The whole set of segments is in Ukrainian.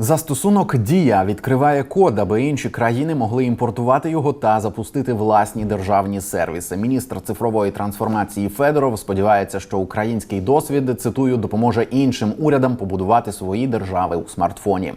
Застосунок Дія відкриває код, аби інші країни могли імпортувати його та запустити власні державні сервіси. Міністр цифрової трансформації Федоров сподівається, що український досвід цитую допоможе іншим урядам побудувати свої держави у смартфоні,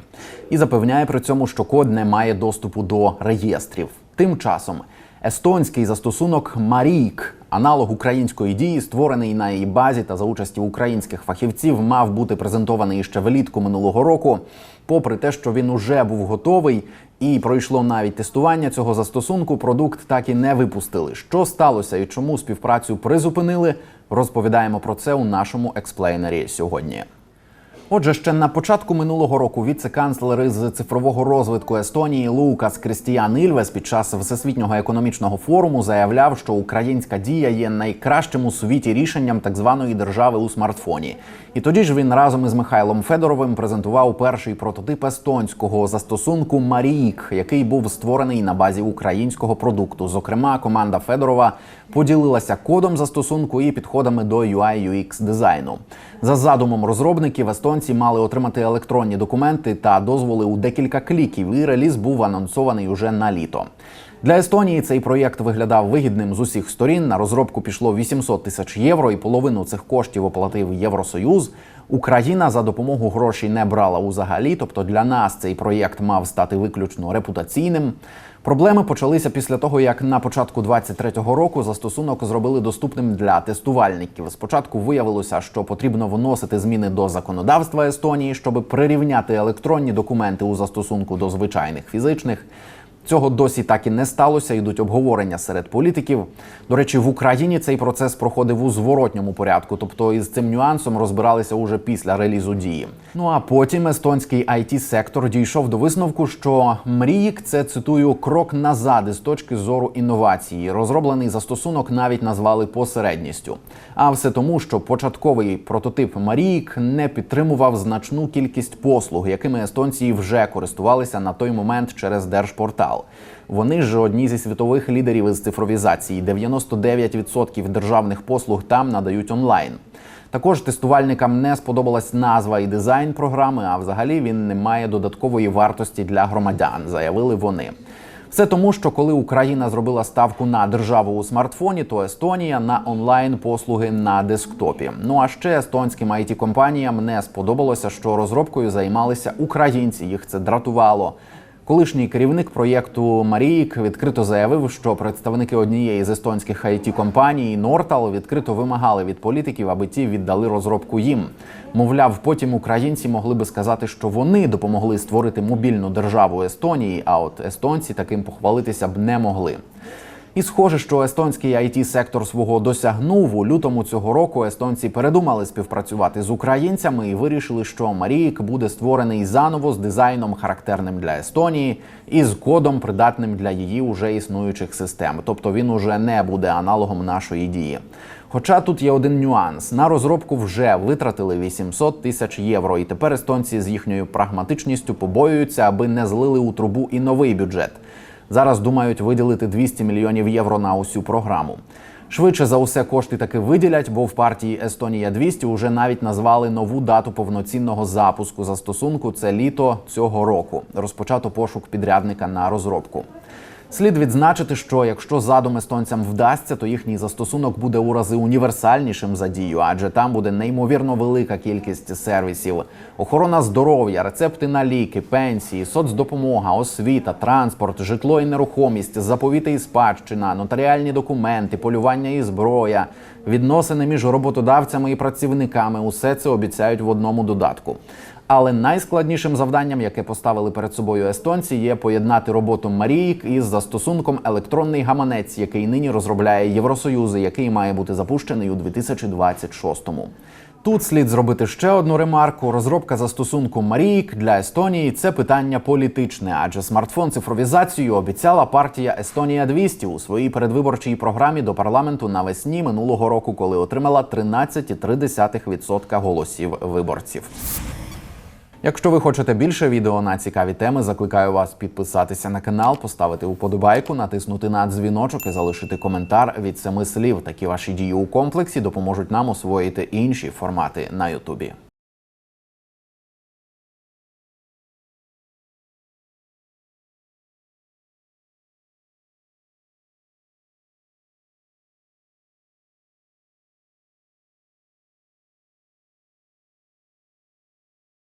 і запевняє при цьому, що код не має доступу до реєстрів. Тим часом естонський застосунок Марік. Аналог української дії, створений на її базі та за участі українських фахівців, мав бути презентований ще влітку минулого року. Попри те, що він уже був готовий і пройшло навіть тестування цього застосунку, продукт так і не випустили. Що сталося і чому співпрацю призупинили, розповідаємо про це у нашому експлейнері сьогодні. Отже, ще на початку минулого року віце-канцлер із цифрового розвитку Естонії Лукас Крістіан Ільвес під час всесвітнього економічного форуму заявляв, що українська дія є найкращим у світі рішенням так званої держави у смартфоні. І тоді ж він разом із Михайлом Федоровим презентував перший прототип естонського застосунку Марік, який був створений на базі українського продукту. Зокрема, команда Федорова поділилася кодом застосунку і підходами до UI-UX дизайну. За задумом розробників естонці мали отримати електронні документи та дозволи у декілька кліків, і реліз був анонсований уже на літо. Для Естонії цей проєкт виглядав вигідним з усіх сторін. На розробку пішло 800 тисяч євро, і половину цих коштів оплатив Євросоюз. Україна за допомогу грошей не брала узагалі. Тобто для нас цей проєкт мав стати виключно репутаційним. Проблеми почалися після того, як на початку 23-го року застосунок зробили доступним для тестувальників. Спочатку виявилося, що потрібно вносити зміни до законодавства Естонії, щоб прирівняти електронні документи у застосунку до звичайних фізичних. Цього досі так і не сталося. Йдуть обговорення серед політиків. До речі, в Україні цей процес проходив у зворотньому порядку, тобто із цим нюансом розбиралися уже після релізу дії. Ну а потім естонський it сектор дійшов до висновку, що мріїк це цитую крок назад із точки зору інновації. Розроблений застосунок навіть назвали посередністю. А все тому, що початковий прототип Маріїк не підтримував значну кількість послуг, якими естонці вже користувалися на той момент через держпортал. Вони ж одні зі світових лідерів із цифровізації. 99% державних послуг там надають онлайн. Також тестувальникам не сподобалась назва і дизайн програми, а взагалі він не має додаткової вартості для громадян, заявили вони. Все тому, що коли Україна зробила ставку на державу у смартфоні, то Естонія на онлайн послуги на десктопі. Ну а ще естонським it компаніям не сподобалося, що розробкою займалися українці. Їх це дратувало. Колишній керівник проєкту Марійк відкрито заявив, що представники однієї з естонських it компаній Нортал відкрито вимагали від політиків, аби ті віддали розробку їм. Мовляв, потім українці могли би сказати, що вони допомогли створити мобільну державу Естонії, а от естонці таким похвалитися б не могли. І схоже, що естонський it сектор свого досягнув у лютому цього року. Естонці передумали співпрацювати з українцями і вирішили, що Маріїк буде створений заново з дизайном, характерним для Естонії, і з кодом, придатним для її уже існуючих систем. Тобто він уже не буде аналогом нашої дії. Хоча тут є один нюанс: на розробку вже витратили 800 тисяч євро, і тепер естонці з їхньою прагматичністю побоюються, аби не злили у трубу і новий бюджет. Зараз думають виділити 200 мільйонів євро на усю програму. Швидше за усе кошти таки виділять, бо в партії Естонія 200 вже навіть назвали нову дату повноцінного запуску застосунку. Це літо цього року. Розпочато пошук підрядника на розробку. Слід відзначити, що якщо задум естонцям вдасться, то їхній застосунок буде у рази універсальнішим за дію, адже там буде неймовірно велика кількість сервісів: охорона здоров'я, рецепти на ліки, пенсії, соцдопомога, освіта, транспорт, житло і нерухомість, заповіти і спадщина, нотаріальні документи, полювання і зброя, відносини між роботодавцями і працівниками усе це обіцяють в одному додатку. Але найскладнішим завданням, яке поставили перед собою естонці, є поєднати роботу Маріїк із застосунком електронний гаманець, який нині розробляє Євросоюз, який має бути запущений у 2026-му. Тут слід зробити ще одну ремарку: розробка застосунку Маріїк для Естонії це питання політичне, адже смартфон цифровізацію обіцяла партія Естонія 200 у своїй передвиборчій програмі до парламенту навесні минулого року, коли отримала 13,3% голосів виборців. Якщо ви хочете більше відео на цікаві теми, закликаю вас підписатися на канал, поставити вподобайку, натиснути на дзвіночок і залишити коментар від семи слів. Такі ваші дії у комплексі допоможуть нам освоїти інші формати на Ютубі.